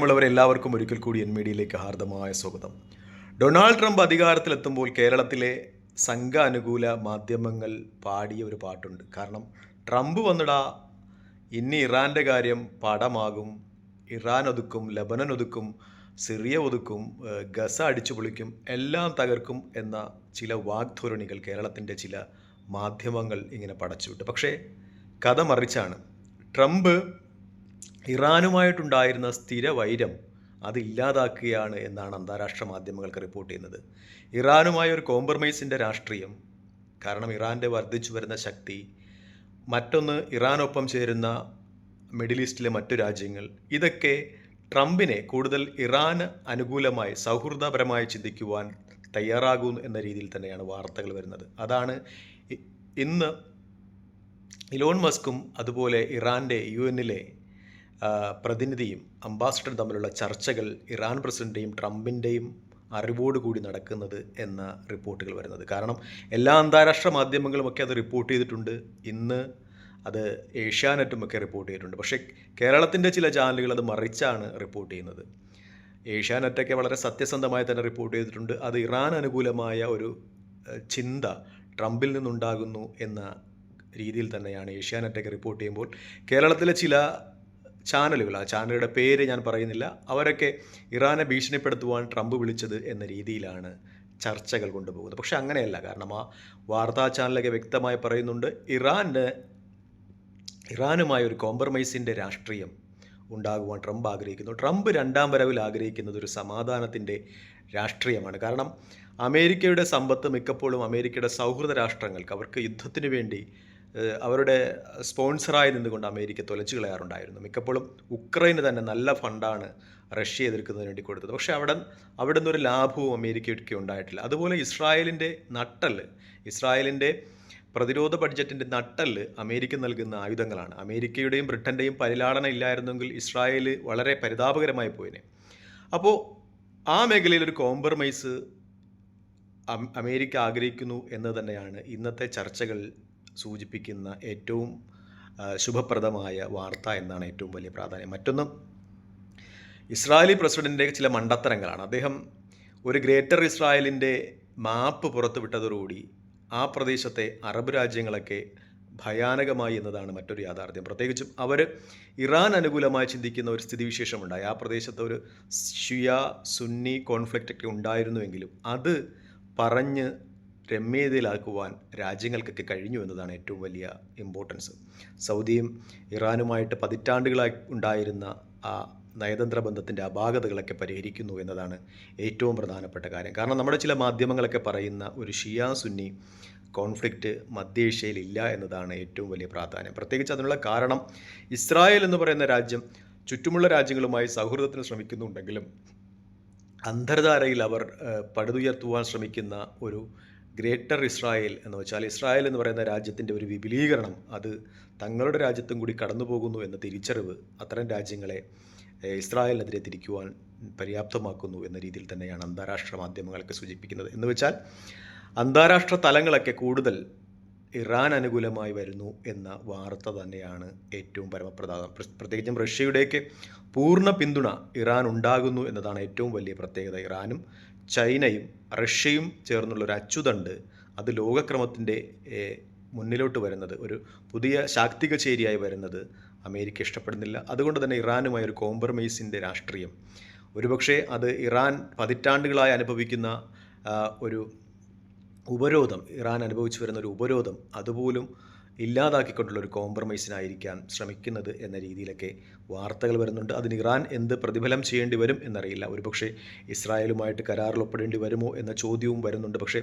പ്രിയമുള്ളവരെ എല്ലാവർക്കും ഒരിക്കൽ കൂടി എൻ മീഡിയയിലേക്ക് ഹാർദമായ സ്വാഗതം. ഡൊണാൾഡ് ട്രംപ് അധികാരത്തിലെത്തുമ്പോൾ കേരളത്തിലെ സംഘ അനുകൂല മാധ്യമങ്ങൾ പാടിയ ഒരു പാട്ടുണ്ട്. കാരണം ട്രംപ് വന്നിടാ ഇനി ഇറാന്റെ കാര്യം പടമാകും ഇറാൻ ഒതുക്കും ലബനൻ ഒതുക്കും സിറിയ ഒതുക്കും ഗസ അടിച്ചു പൊളിക്കും എല്ലാം തകർക്കും എന്ന ചില വാഗ്ധോരണികൾ കേരളത്തിന്റെ ചില മാധ്യമങ്ങൾ ഇങ്ങനെ പടച്ചു വിട്ടു. പക്ഷേ കഥ മറിച്ചാണ്. ട്രംപ് ഇറാനുമായിട്ടുണ്ടായിരുന്ന സ്ഥിര വൈരം അത് ഇല്ലാതാക്കുകയാണ് എന്നാണ് അന്താരാഷ്ട്ര മാധ്യമങ്ങൾക്ക് റിപ്പോർട്ട് ചെയ്യുന്നത്. ഇറാനുമായ ഒരു കോംപ്രമൈസിന്റെ രാഷ്ട്രീയം കാരണം ഇറാന്റെ വർദ്ധിച്ചു വരുന്ന ശക്തി മറ്റൊന്ന് ഇറാനൊപ്പം ചേരുന്ന മിഡിൽ ഈസ്റ്റിലെ മറ്റു രാജ്യങ്ങൾ ഇതൊക്കെ ട്രംപിനെ കൂടുതൽ ഇറാന് അനുകൂലമായി സൗഹൃദപരമായി ചിന്തിക്കുവാൻ തയ്യാറാകും എന്ന രീതിയിൽ തന്നെയാണ് വാർത്തകൾ വരുന്നത്. അതാണ് ഇന്ന് ഇലോൺ മസ്കും അതുപോലെ ഇറാന്റെ യു എന്നിലെ പ്രതിനിധിയും അംബാസഡറും തമ്മിലുള്ള ചർച്ചകൾ ഇറാൻ പ്രസിഡന്റിന്റെയും ട്രംപിന്റെയും അറിവോടുകൂടി നടക്കുന്നത് എന്ന റിപ്പോർട്ടുകൾ വരുന്നത്. കാരണം എല്ലാ അന്താരാഷ്ട്ര മാധ്യമങ്ങളുമൊക്കെ അത് റിപ്പോർട്ട് ചെയ്തിട്ടുണ്ട്. ഇന്ന് അത് ഏഷ്യാനെറ്റുമൊക്കെ റിപ്പോർട്ട് ചെയ്തിട്ടുണ്ട്. പക്ഷേ കേരളത്തിന്റെ ചില ചാനലുകൾ അത് മറിച്ചാണ് റിപ്പോർട്ട് ചെയ്യുന്നത്. ഏഷ്യാനെറ്റൊക്കെ വളരെ സത്യസന്ധമായി തന്നെ റിപ്പോർട്ട് ചെയ്തിട്ടുണ്ട്. അത് ഇറാൻ അനുകൂലമായ ഒരു ചിന്ത ട്രംപിൽ നിന്നുണ്ടാകുന്നു എന്ന രീതിയിൽ തന്നെയാണ് ഏഷ്യാനെറ്റൊക്കെ റിപ്പോർട്ട് ചെയ്യുമ്പോൾ കേരളത്തിലെ ചില ചാനലുകൾ ആ ചാനലുകളുടെ പേര് ഞാൻ പറയുന്നില്ല. അവരൊക്കെ ഇറാനെ ഭീഷണിപ്പെടുത്തുവാൻ ട്രംപ് വിളിച്ചത് എന്ന രീതിയിലാണ് ചർച്ചകൾ കൊണ്ടുപോകുന്നത്. പക്ഷെ അങ്ങനെയല്ല. കാരണം ആ വാർത്താ ചാനലൊക്കെ വ്യക്തമായി പറയുന്നുണ്ട് ഇറാന് ഇറാനുമായ ഒരു കോംപ്രമൈസിന്റെ രാഷ്ട്രീയം ഉണ്ടാകുവാൻ ട്രംപ് ആഗ്രഹിക്കുന്നു. ട്രംപ് രണ്ടാം വരവിൽ ആഗ്രഹിക്കുന്നത് ഒരു സമാധാനത്തിന്റെ രാഷ്ട്രീയമാണ്. കാരണം അമേരിക്കയുടെ സമ്പത്ത് മിക്കപ്പോഴും അമേരിക്കയുടെ സൗഹൃദ രാഷ്ട്രങ്ങൾക്ക് അവർക്ക് യുദ്ധത്തിന് വേണ്ടി അവരുടെ സ്പോൺസറായി നിന്നുകൊണ്ട് അമേരിക്ക തൊലച്ചു കളയാറുണ്ടായിരുന്നു മിക്കപ്പോഴും ഉക്രൈന് തന്നെ നല്ല ഫണ്ടാണ് റഷ്യ എതിർക്കുന്നതിന് വേണ്ടി കൊടുത്തത്. പക്ഷേ അവിടെ അവിടെ നിന്നൊരു ലാഭവും അമേരിക്കയ്ക്ക് ഉണ്ടായിട്ടില്ല. അതുപോലെ ഇസ്രായേലിന്റെ നട്ടൽ ഇസ്രായേലിന്റെ പ്രതിരോധ ബഡ്ജറ്റിന്റെ നട്ടൽ അമേരിക്ക നൽകുന്ന ആയുധങ്ങളാണ്. അമേരിക്കയുടെയും ബ്രിട്ടന്റെയും പരിലാടന ഇല്ലായിരുന്നെങ്കിൽ ഇസ്രായേൽ വളരെ പരിതാപകരമായി പോയിനെ. അപ്പോൾ ആ മേഖലയിൽ ഒരു കോംപ്രമൈസ് അമേരിക്ക ആഗ്രഹിക്കുന്നു എന്ന് തന്നെയാണ് ഇന്നത്തെ ചർച്ചകൾ സൂചിപ്പിക്കുന്ന ഏറ്റവും ശുഭപ്രദമായ വാർത്ത എന്നാണ് ഏറ്റവും വലിയ പ്രാധാന്യം. മറ്റൊന്ന് ഇസ്രായേലി പ്രസിഡന്റിന്റെ ചില മണ്ടത്തരങ്ങളാണ്. അദ്ദേഹം ഒരു ഗ്രേറ്റർ ഇസ്രായേലിന്റെ മാപ്പ് പുറത്തുവിട്ടതോടുകൂടി ആ പ്രദേശത്തെ അറബ് രാജ്യങ്ങളൊക്കെ ഭയാനകമായി എന്നതാണ് മറ്റൊരു യാഥാർത്ഥ്യം. പ്രത്യേകിച്ചും അവർ ഇറാൻ അനുകൂലമായി ചിന്തിക്കുന്ന ഒരു സ്ഥിതിവിശേഷമുണ്ടായി. ആ പ്രദേശത്ത് ഒരു ഷിയ സുന്നി കോൺഫ്ലിക്റ്റ് ഒക്കെ ഉണ്ടായിരുന്നുവെങ്കിലും അത് പറഞ്ഞ് രമ്യതയിലാക്കുവാൻ രാജ്യങ്ങൾക്കൊക്കെ കഴിഞ്ഞു എന്നതാണ് ഏറ്റവും വലിയ ഇമ്പോർട്ടൻസ് സൗദിയും ഇറാനുമായിട്ട് പതിറ്റാണ്ടുകളായി ഉണ്ടായിരുന്ന ആ നയതന്ത്ര ബന്ധത്തിന്റെ അപാകതകളൊക്കെ പരിഹരിക്കുന്നു എന്നതാണ് ഏറ്റവും പ്രധാനപ്പെട്ട കാര്യം. കാരണം നമ്മുടെ ചില മാധ്യമങ്ങളൊക്കെ പറയുന്ന ഒരു ഷിയാ സുന്നി കോൺഫ്ലിക്റ്റ് മധ്യേഷ്യയിൽ ഇല്ല എന്നതാണ് ഏറ്റവും വലിയ പ്രാധാന്യം. പ്രത്യേകിച്ച് അതിനുള്ള കാരണം ഇസ്രായേൽ എന്ന് പറയുന്ന രാജ്യം ചുറ്റുമുള്ള രാജ്യങ്ങളുമായി സൗഹൃദത്തിന് ശ്രമിക്കുന്നുണ്ടെങ്കിലും അന്തർധാരയിൽ അവർ പടുതുയർത്തുവാൻ ശ്രമിക്കുന്ന ഒരു ഗ്രേറ്റർ ഇസ്രായേൽ എന്ന് വെച്ചാൽ ഇസ്രായേൽ എന്ന് പറയുന്ന രാജ്യത്തിന്റെ ഒരു വിപുലീകരണം അത് തങ്ങളുടെ രാജ്യത്തും കൂടി കടന്നു പോകുന്നു എന്ന തിരിച്ചറിവ് അത്തരം രാജ്യങ്ങളെ ഇസ്രായേലിനെതിരെ തിരിക്കുവാൻ പര്യാപ്തമാക്കുന്നു എന്ന രീതിയിൽ തന്നെയാണ് അന്താരാഷ്ട്ര മാധ്യമങ്ങളൊക്കെ സൂചിപ്പിക്കുന്നത്. എന്ന് വെച്ചാൽ അന്താരാഷ്ട്ര തലങ്ങളൊക്കെ കൂടുതൽ ഇറാൻ അനുകൂലമായി വരുന്നു എന്ന വാർത്ത തന്നെയാണ് ഏറ്റവും പരമപ്രധാനം. പ്ര- പ്രത്യേകിച്ചും റഷ്യയുടെയൊക്കെ പൂർണ പിന്തുണ ഇറാൻ ഉണ്ടാകുന്നു എന്നതാണ് ഏറ്റവും വലിയ പ്രത്യേകത. ഇറാനും ചൈനയും റഷ്യയും ചേർന്നുള്ള ഒരു അച്ചുതണ്ട് അത് ലോകക്രമത്തിന്റെ മുന്നിലോട്ട് വരുന്നത് ഒരു പുതിയ ശാക്തിക ചേരിയായി വരുന്നത് അമേരിക്ക ഇഷ്ടപ്പെടുന്നില്ല. അതുകൊണ്ട് തന്നെ ഇറാനുമായ ഒരു കോംപ്രമൈസിന്റെ രാഷ്ട്രീയം. ഒരുപക്ഷെ അത് ഇറാൻ പതിറ്റാണ്ടുകളായി അനുഭവിക്കുന്ന ഒരു ഉപരോധം ഇറാൻ അനുഭവിച്ചു വരുന്ന ഒരു ഉപരോധം അതുപോലും ഇല്ലാതാക്കിക്കൊണ്ടുള്ള ഒരു കോംപ്രമൈസിനായിരിക്കാൻ ശ്രമിക്കുന്നത് എന്ന രീതിയിലൊക്കെ വാർത്തകൾ വരുന്നുണ്ട്. അതിന് ഇറാൻ എന്ത് പ്രതിഫലം ചെയ്യേണ്ടി വരും എന്നറിയില്ല. ഒരുപക്ഷെ ഇസ്രായേലുമായിട്ട് കരാറിൽ ഒപ്പിടേണ്ടി വരുമോ എന്ന ചോദ്യവും വരുന്നുണ്ട്. പക്ഷേ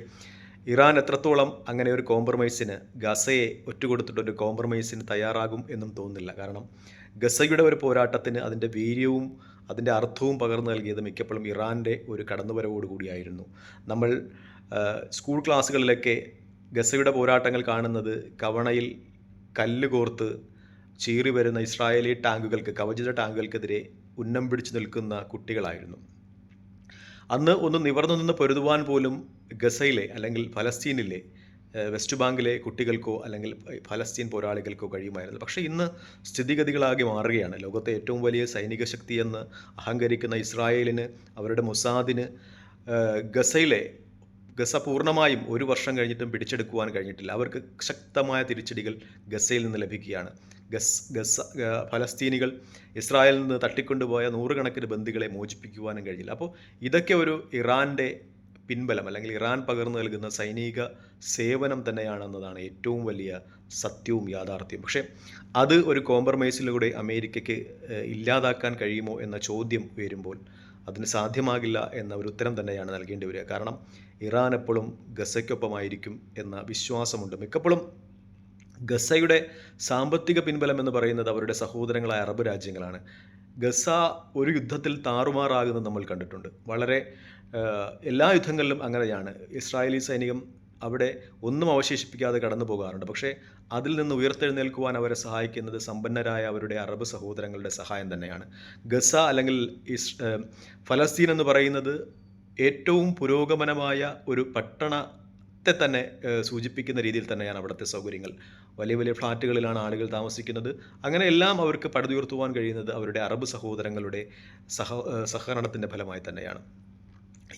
ഇറാൻ എത്രത്തോളം അങ്ങനെ ഒരു കോംപ്രമൈസിന് ഗസയെ ഒറ്റുകൊടുത്തിട്ടൊരു കോംപ്രമൈസിന് തയ്യാറാകും എന്നും തോന്നുന്നില്ല. കാരണം ഗസയുടെ ഒരു പോരാട്ടത്തിന് അതിന്റെ വീര്യവും അതിന്റെ അർത്ഥവും പകർന്നു നൽകിയത് മിക്കപ്പോഴും ഇറാന്റെ ഒരു കടന്നുവരവോടുകൂടിയായിരുന്നു. നമ്മൾ സ്കൂൾ ക്ലാസ്സുകളിലൊക്കെ ഗസയുടെ പോരാട്ടങ്ങൾ കാണുന്നത് കവണയിൽ കല്ല് കോർത്ത് ചീറി വരുന്ന ഇസ്രായേലി ടാങ്കുകൾക്ക് കവചിത ടാങ്കുകൾക്കെതിരെ ഉന്നം പിടിച്ചു നിൽക്കുന്ന കുട്ടികളായിരുന്നു. അന്ന് ഒന്ന് നിവർന്നു നിന്ന് പൊരുതുവാൻ പോലും ഗസയിലെ അല്ലെങ്കിൽ ഫലസ്തീനിലെ വെസ്റ്റ് ബാങ്കിലെ കുട്ടികൾക്കോ അല്ലെങ്കിൽ ഫലസ്തീൻ പോരാളികൾക്കോ കഴിയുമായിരുന്നു. പക്ഷേ ഇന്ന് സ്ഥിതിഗതികളാകെ മാറുകയാണ്. ലോകത്തെ ഏറ്റവും വലിയ സൈനിക ശക്തിയെന്ന് അഹങ്കരിക്കുന്ന ഇസ്രായേലിന് അവരുടെ മൊസാദിന് ഗസയിലെ ഗസ പൂർണമായും ഒരു വർഷം കഴിഞ്ഞിട്ടും പിടിച്ചെടുക്കുവാൻ കഴിഞ്ഞിട്ടില്ല. അവർക്ക് ശക്തമായ തിരിച്ചടികൾ ഗസയിൽ നിന്ന് ലഭിക്കുകയാണ്. ഗസ് ഗസ ഫലസ്തീനികൾ ഇസ്രായേലിൽ നിന്ന് തട്ടിക്കൊണ്ടുപോയ നൂറുകണക്കിന് ബന്ദികളെ മോചിപ്പിക്കുവാനും കഴിഞ്ഞില്ല. അപ്പോൾ ഇതൊക്കെ ഒരു ഇറാന്റെ പിൻബലം അല്ലെങ്കിൽ ഇറാൻ പകർന്നു നൽകുന്ന സൈനിക സേവനം തന്നെയാണെന്നതാണ് ഏറ്റവും വലിയ സത്യവും യാഥാർത്ഥ്യവും. പക്ഷേ അത് ഒരു കോംപ്രമൈസിലൂടെ അമേരിക്കയ്ക്ക് ഇല്ലാതാക്കാൻ കഴിയുമോ എന്ന ചോദ്യം ഉയരുമ്പോൾ അതിന് സാധ്യമാകില്ല എന്ന ഒരു ഉത്തരം തന്നെയാണ് നൽകേണ്ടി വരിക. കാരണം ഇറാൻ എപ്പോഴും ഗസയ്ക്കൊപ്പമായിരിക്കും എന്ന വിശ്വാസമുണ്ട്. മിക്കപ്പോഴും ഗസയുടെ സാമ്പത്തിക പിൻബലം എന്ന് പറയുന്നത് അവരുടെ സഹോദരങ്ങളായ അറബ് രാജ്യങ്ങളാണ്. ഗസ ഒരു യുദ്ധത്തിൽ താറുമാറാകുന്നത് നമ്മൾ കണ്ടിട്ടുണ്ട്. വളരെ എല്ലാ യുദ്ധങ്ങളിലും അങ്ങനെയാണ്. ഇസ്രായേലി സൈനികം അവിടെ ഒന്നും അവശേഷിപ്പിക്കാതെ കടന്നു പോകാറുണ്ട്. പക്ഷേ അതിൽ നിന്ന് ഉയർത്തെഴുന്നേൽക്കുവാൻ അവരെ സഹായിക്കുന്നത് സമ്പന്നരായ അവരുടെ അറബ് സഹോദരങ്ങളുടെ സഹായം തന്നെയാണ്. ഗസ അല്ലെങ്കിൽ ഇസ് ഫലസ്തീൻ എന്ന് പറയുന്നത് ഏറ്റവും പുരോഗമനമായ ഒരു പട്ടണത്തെ തന്നെ സൂചിപ്പിക്കുന്ന രീതിയിൽ തന്നെയാണ് അവിടുത്തെ സൗകര്യങ്ങൾ. വലിയ വലിയ ഫ്ലാറ്റുകളിലാണ് ആളുകൾ താമസിക്കുന്നത്. അങ്ങനെ എല്ലാം അവർക്ക് പടുതുയർത്തുവാൻ കഴിയുന്നത് അവരുടെ അറബ് സഹോദരങ്ങളുടെ സഹ സഹകരണത്തിന്റെ ഫലമായി തന്നെയാണ്.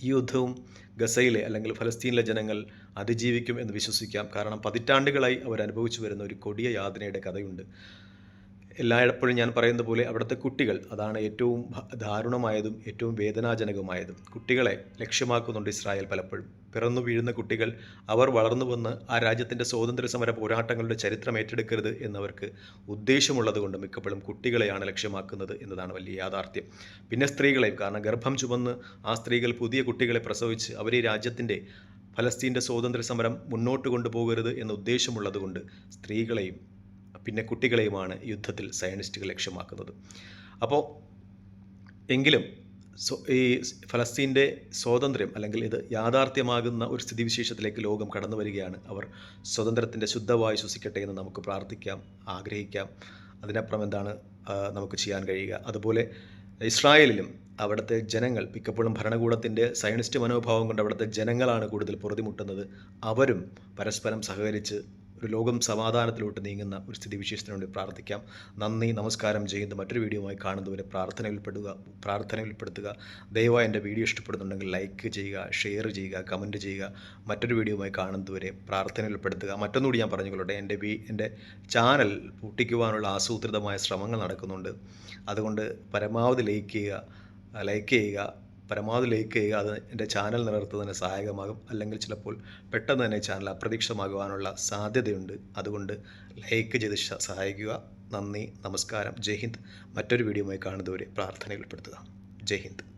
ഈ യുദ്ധവും ഗസയിലെ അല്ലെങ്കിൽ ഫലസ്തീനിലെ ജനങ്ങൾ അതിജീവിക്കും എന്ന് വിശ്വസിക്കാം. കാരണം പതിറ്റാണ്ടുകളായി അവർ അനുഭവിച്ചു വരുന്ന ഒരു കൊടിയ യാതനയുടെ കഥയുണ്ട്. എല്ലായ്പ്പോഴും ഞാൻ പറയുന്ന പോലെ അവിടുത്തെ കുട്ടികൾ അതാണ് ഏറ്റവും ദാരുണമായതും ഏറ്റവും വേദനാജനകമായതും. കുട്ടികളെ ലക്ഷ്യമാക്കുന്നുണ്ട് ഇസ്രായേൽ പലപ്പോഴും. പിറന്നു വീഴുന്ന കുട്ടികൾ അവർ വളർന്നു വന്ന് ആ രാജ്യത്തിന്റെ സ്വാതന്ത്ര്യ സമര പോരാട്ടങ്ങളുടെ ചരിത്രം ഏറ്റെടുക്കരുത് എന്നവർക്ക് ഉദ്ദേശമുള്ളതുകൊണ്ട് മിക്കപ്പോഴും കുട്ടികളെയാണ് ലക്ഷ്യമാക്കുന്നത് എന്നതാണ് വലിയ യാഥാർത്ഥ്യം. പിന്നെ സ്ത്രീകളെയും കാരണം ഗർഭം ചുമന്ന് ആ സ്ത്രീകൾ പുതിയ കുട്ടികളെ പ്രസവിച്ച് അവർ ഈ രാജ്യത്തിന്റെ ഫലസ്തീന്റെ സ്വാതന്ത്ര്യ സമരം മുന്നോട്ട് കൊണ്ടുപോകരുത് എന്ന ഉദ്ദേശമുള്ളതുകൊണ്ട് സ്ത്രീകളെയും പിന്നെ കുട്ടികളെയുമാണ് യുദ്ധത്തിൽ സയനിസ്റ്റുകൾ ലക്ഷ്യമാക്കുന്നത്. അപ്പോൾ എങ്കിലും ഈ ഫലസ്തീന്റെ സ്വാതന്ത്ര്യം അല്ലെങ്കിൽ ഇത് യാഥാർത്ഥ്യമാകുന്ന ഒരു സ്ഥിതിവിശേഷത്തിലേക്ക് ലോകം കടന്നു വരികയാണ്. അവർ സ്വതന്ത്രത്തിന്റെ ശുദ്ധവായു ശ്വസിക്കട്ടെ എന്ന് നമുക്ക് പ്രാർത്ഥിക്കാം ആഗ്രഹിക്കാം. അതിനപ്പുറം എന്താണ് നമുക്ക് ചെയ്യാൻ കഴിയുക. അതുപോലെ ഇസ്രായേലിലും അവിടുത്തെ ജനങ്ങൾ മിക്കപ്പോഴും ഭരണകൂടത്തിന്റെ സയനിസ്റ്റ് മനോഭാവം കൊണ്ട് അവിടുത്തെ ജനങ്ങളാണ് കൂടുതൽ പൊറുതിമുട്ടുന്നത്. അവരും പരസ്പരം സഹകരിച്ച് ഒരു ലോകം സമാധാനത്തിലോട്ട് നീങ്ങുന്ന ഒരു സ്ഥിതിവിശേഷത്തിന് വേണ്ടി പ്രാർത്ഥിക്കാം. നന്ദി നമസ്കാരം. ചെയ്യുന്ന മറ്റൊരു വീഡിയോയുമായി കാണുന്നവരെ പ്രാർത്ഥനയിൽപ്പെടുക പ്രാർത്ഥനയിൽപ്പെടുത്തുക. ദയവായി എന്റെ വീഡിയോ ഇഷ്ടപ്പെടുന്നുണ്ടെങ്കിൽ ലൈക്ക് ചെയ്യുക ഷെയർ ചെയ്യുക കമന്റ് ചെയ്യുക. മറ്റൊരു വീഡിയോയുമായി കാണുന്നതുവരെ പ്രാർത്ഥനയിൽപ്പെടുത്തുക. മറ്റൊന്നുകൂടി ഞാൻ പറഞ്ഞുകൊള്ളട്ടെ എന്റെ വീ എന്റെ ചാനൽ പൂട്ടിക്കുവാനുള്ള ആസൂത്രിതമായ ശ്രമങ്ങൾ നടക്കുന്നുണ്ട്. അതുകൊണ്ട് പരമാവധി ലൈക്ക് ചെയ്യുക ലൈക്ക് ചെയ്യുക. പരമാവധി ലൈക്ക് ചെയ്യുക അത് എന്റെ ചാനൽ നിലനിർത്തുന്നതിന് സഹായകമാകും. അല്ലെങ്കിൽ ചിലപ്പോൾ പെട്ടെന്ന് തന്നെ ചാനൽ അപ്രതീക്ഷിതമാകുവാനുള്ള സാധ്യതയുണ്ട്. അതുകൊണ്ട് ലൈക്ക് ചെയ്ത് സഹായിക്കുക. നന്ദി. നമസ്കാരം. ജയ് ഹിന്ദ്. മറ്റൊരു വീഡിയോയുമായി കാണുന്നതുവരെ പ്രാർത്ഥനയിൽ ഉൾപ്പെടുത്തുക. ജയ് ഹിന്ദ്.